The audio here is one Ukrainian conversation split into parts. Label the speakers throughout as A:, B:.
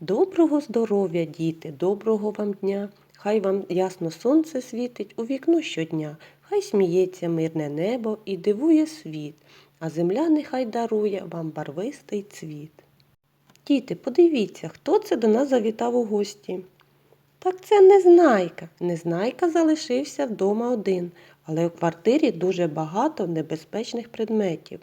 A: Доброго здоров'я, діти, доброго вам дня. Хай вам ясно сонце світить у вікно щодня, хай сміється мирне небо і дивує світ, а земля нехай дарує вам барвистий цвіт. Діти, подивіться, хто це до нас завітав у гості. Так це Незнайка. Незнайка залишився вдома один, але у квартирі дуже багато небезпечних предметів,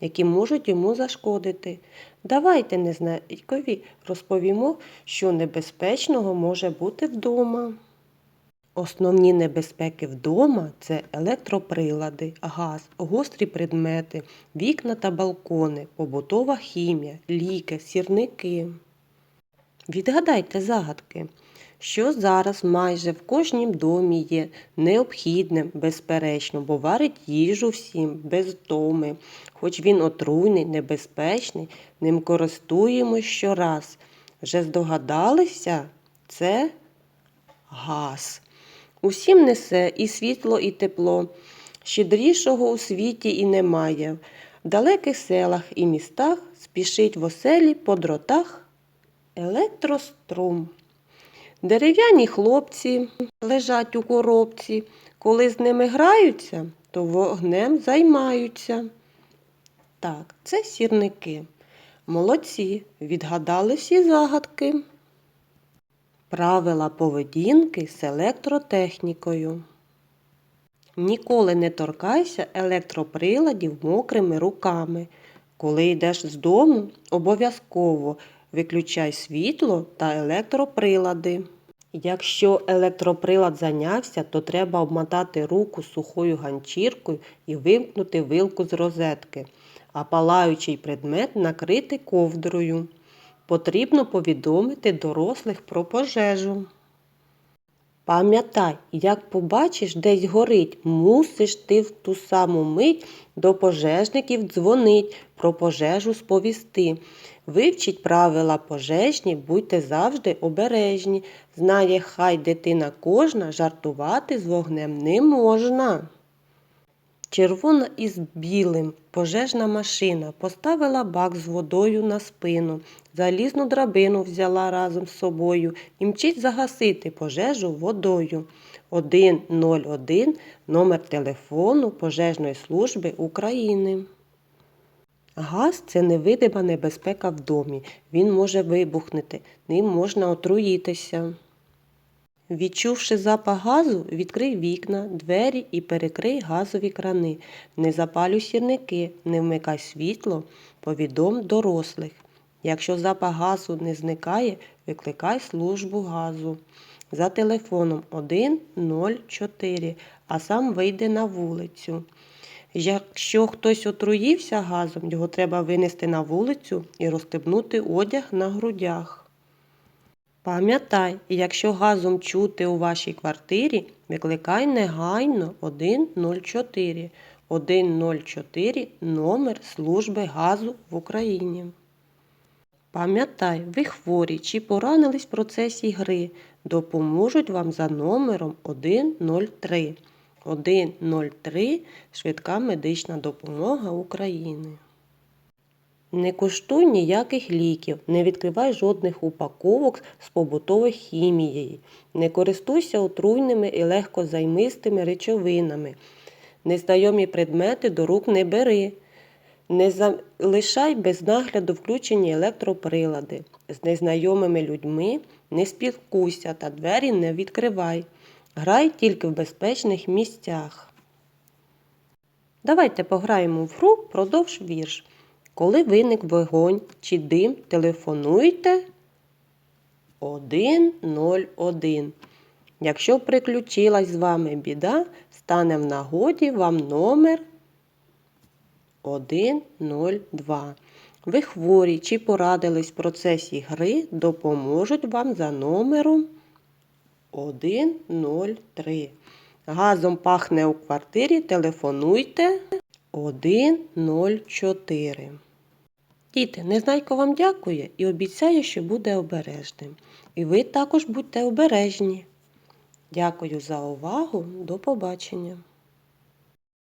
A: які можуть йому зашкодити. Давайте Незнайкові розповімо, що небезпечного може бути вдома. Основні небезпеки вдома це електроприлади, газ, гострі предмети, вікна та балкони, побутова хімія, ліки, сірники. Відгадайте загадки, що зараз майже в кожнім домі є необхідним, безперечно, бо варить їжу всім без втоми. Хоч він отруйний, небезпечний, ним користуємось щораз. Вже здогадалися? Це газ. Усім несе і світло, і тепло. Щедрішого у світі і немає. В далеких селах і містах спішить в оселі по дротах електрострум. Дерев'яні хлопці лежать у коробці. Коли з ними граються, то вогнем займаються. Так, це сірники. Молодці, відгадали всі загадки. Правила поведінки з електротехнікою. Ніколи не торкайся електроприладів мокрими руками. Коли йдеш з дому, обов'язково виключай світло та електроприлади. Якщо електроприлад зайнявся, то треба обмотати руку сухою ганчіркою і вимкнути вилку з розетки, а палаючий предмет накрити ковдрою. Потрібно повідомити дорослих про пожежу. Пам'ятай, як побачиш, десь горить, мусиш ти в ту саму мить до пожежників дзвонить, про пожежу сповісти. Вивчіть правила пожежні, будьте завжди обережні. Знає, хай дитина кожна, жартувати з вогнем не можна. Червона із білим пожежна машина поставила бак з водою на спину, залізну драбину взяла разом з собою і мчить загасити пожежу водою. 101 номер телефону пожежної служби України. Газ це невидима небезпека в домі. Він може вибухнути, ним можна отруїтися. Відчувши запах газу, відкрий вікна, двері і перекрий газові крани. Не запалюй сірники, не вмикай світло, повідом дорослих. Якщо запах газу не зникає, викликай службу газу. За телефоном 104, а сам вийде на вулицю. Якщо хтось отруївся газом, його треба винести на вулицю і розстебнути одяг на грудях. Пам'ятай, якщо газом чути у вашій квартирі, викликай негайно 104. 104 номер служби газу в Україні. Пам'ятай, ви хворі чи поранились в процесі гри, допоможуть вам за номером 103. 103 швидка медична допомога України. Не коштуй ніяких ліків, не відкривай жодних упаковок з побутовою хімією, не користуйся отруйними і легкозаймистими речовинами, незнайомі предмети до рук не бери, не залишай без нагляду включені електроприлади, з незнайомими людьми не спілкуйся та двері не відкривай. Грай тільки в безпечних місцях. Давайте пограємо в гру продовж вірш. Коли виник вогонь чи дим, телефонуйте 101. Якщо приключилась з вами біда, стане в нагоді вам номер 102. Ви хворі чи порадились в процесі гри, допоможуть вам за номером 103. Газом пахне у квартирі, телефонуйте 104. Діти, Незнайко вам дякує і обіцяє, що буде обережним. І ви також будьте обережні. Дякую за увагу. До побачення!